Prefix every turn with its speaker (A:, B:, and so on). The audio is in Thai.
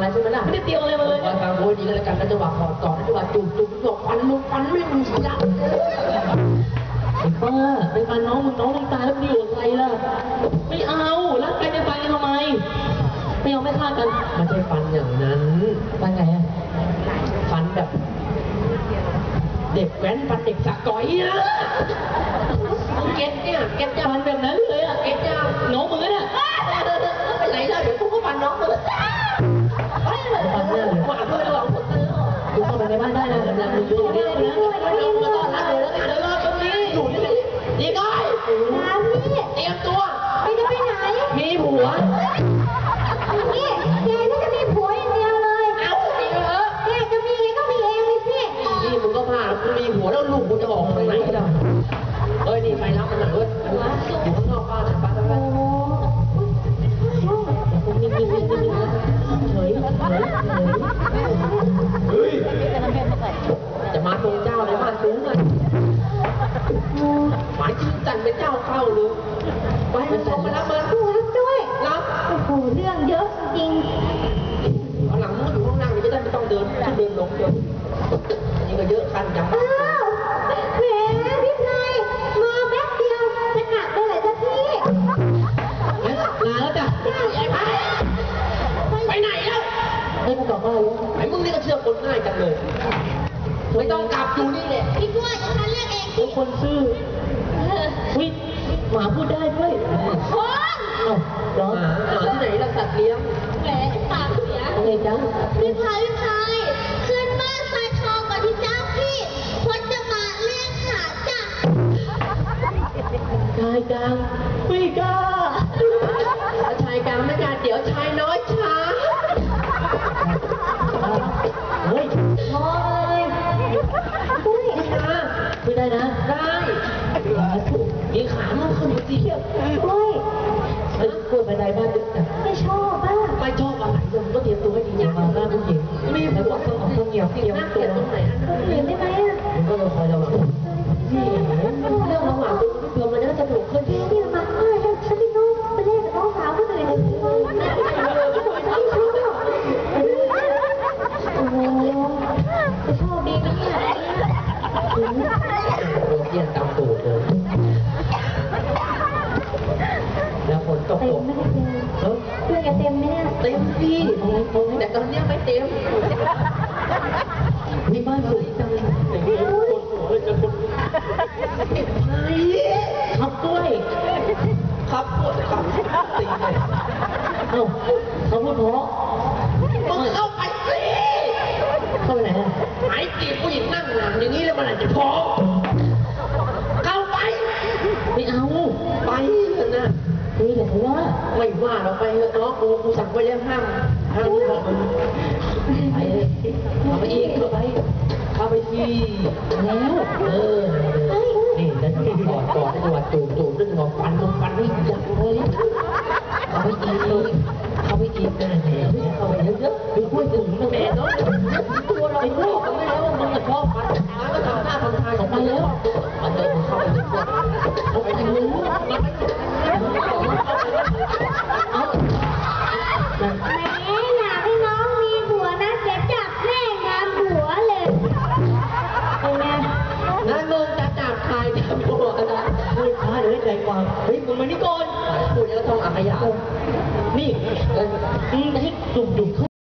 A: อะไรใช่ไหมล่ะ
B: ไม่ได้เตรียมอะไรมาเลย
A: คอยฟังโวยดีก็แล้วกันแล้วจังหวะกอดกอดแล้วจังหวะจูบจูบบอกฟันมึงฟันไม่มึงยับ
B: ไอ้บ้าไปฟันน้องมึงน้องมึงตายแล้วมึงอยู่กับใครล่ะ ไม่เอารักกันจะฟันกันทำไม ไม่เอาไม่ฆ่ากัน
A: ไม่ใช่ฟันอย่างนั้น
B: ฟันไงอะ
A: ฟันแบบ เด็กแว้นฟันเด็กสะก้อยนะ นะกำ
B: ลังมึงอยู่นี่น
A: รักเลยแล้วกันเดี๋ยวรอตรงนี้อยู่นี่ดีก้อย
C: น้ำนี่
A: เตรียมตัว
C: ไม่ได้ไปไหน
B: มีผัว
C: นี่แกนี่จะมีผัวอย่างเดียวเลย
A: เอาดีเถอะ
C: แกจะมีอะไรก็มีเองเลยสิ
A: นี่มึงก็พากูมีหัวแล้วลูกกูจะออกไปไหนก็ได้เอ้ยนี่ไปรับมันหน่อยเว้ยอยู่ข้างนอกบ้านป้าทำไม
C: โอ้โห
B: นิ่งๆนิ่งๆนิ่งๆเฉยเฉยเฉย
A: เฮ้ย จันเป็นเจ้าเข้าเลยไปให้มันส่งมารับมัน
C: ผัวด้วย
A: รับ
C: โอ้โหเรื่องเยอะจริง
A: เอาหลังมึงอยู่ข้างล่างนี่จะได้ไม่ต้องเดินขึ้นเดินลงเดินนี่ก็เยอะคันจัง
C: ๆอ้าวแหมพี่ชายมาแป๊บเดียวจะกลับไปเหรอจ๊ะพี่
B: งั้นลาแล้วจ้ะ
A: ไอ้ไปไปไหนแล้ว
B: ให้กูกลับบ้านแล้ว
A: ไอ้มึงนี่ก็เชื่อคนง่ายจังเลยไม่ต้องกลับอยู่นี่แหละ
C: พี่กล้วยฉันเรียกเอง
B: เป็นคนซื่อวิห มาพูดได้ด้วย
C: คน
B: เอ้าเหรอ
A: หมาหมาที่ไหนล่ะสัตว์เลี้ยง
C: แหมปากเสีย
B: ยังไงจ๊ะ
C: พี่พายพี่พายขึ้นบ้านทรายทองก่อนที่เจ้าพี่พจน์จะมาเรียกหาจ้ะ
B: ชายกลางไม่กล้า
A: ถ้าชายกลางไม่กล้าเดี๋ยวชายน้อยช้า
B: เฮ้ย
C: มองเลยอุ้ย
A: พี่นา
B: ไม่ได้นะ
A: ได้ มีขามาขึ้นมาสิ
C: อุ้ย
B: เฮ้ยกล้วยไปในบ้านดึกจ้ะ
C: ไม่ชอบบ้าง
A: ไม่ชอบอะไรเดี๋ยวมึงก็เตรียมตัวให้ดีอย่
B: อา
A: ย่า
B: มา
A: มา
B: บ้านผู้หญิง
A: มี
B: แล้ว
A: ผั
B: ก็
A: ว
B: ต้องเอาต้องเหยียบเตรียม
A: น่าเก
B: ตั
A: ลียว
C: ยี่
B: ย
A: นตา
C: ม
A: แล้วฝนตก
C: เต็
A: ต
C: ม
A: ก
C: ไม่ได้เต็ม
A: เฮ้ย
C: เพื่อนจะเต็มไหมเนี่ย
A: เต็มที่แต่ตอนเนี้ยไม่เต็ม
B: มีบ้านสวยจัง
A: อย่างนี้คนหัวเลยจะคนไพ่
B: ขับกล้วย
A: ครับปวดครับตีเลย
B: เอ้าเขาพูดเพราะ
A: มึงเข้าไปสิ
B: เข้าไปไหนอะ
A: หายจีบผู้หญิงนั่งหลังอย่างนี้แล้วมันอาจจะท้อง ไม่
B: เอา
A: ไปเถอะนะ
B: เฮ้ยเดี๋ยวเขาว่า
A: ไม่ว่าเราไปเถอะน้องกูกูสั่งไว้แล้วห้ามห้ามบอก
B: ไปเลยเอาไปอีกเข้าไป
A: เข้าไปสิ
B: แล้ว
A: เออนี่แล้วจะกอดกอดได้จังหวะจูบจูบด้วยงหวะฟันลงฟันให้ยับเลยเขาไปอีกเขาไปอีกนะแหมเขาไปเยอะๆดูกล้วยถึงนะแหมเนาะตัวเราไม่บอกกันไม่แล้วว่ามึงจะชอบฟันฟันก็ทำหน้าทำทางของมันแล้วมาเจอมึงเข้าไปในพวกเอ
B: พูดช้าเดี๋ยวได้ใจความเฮ้ยมึงมานี่ก่อน
A: พูดแล้วต้องอักขยะ
B: นี่เออมึงให้จุ่มๆเข้า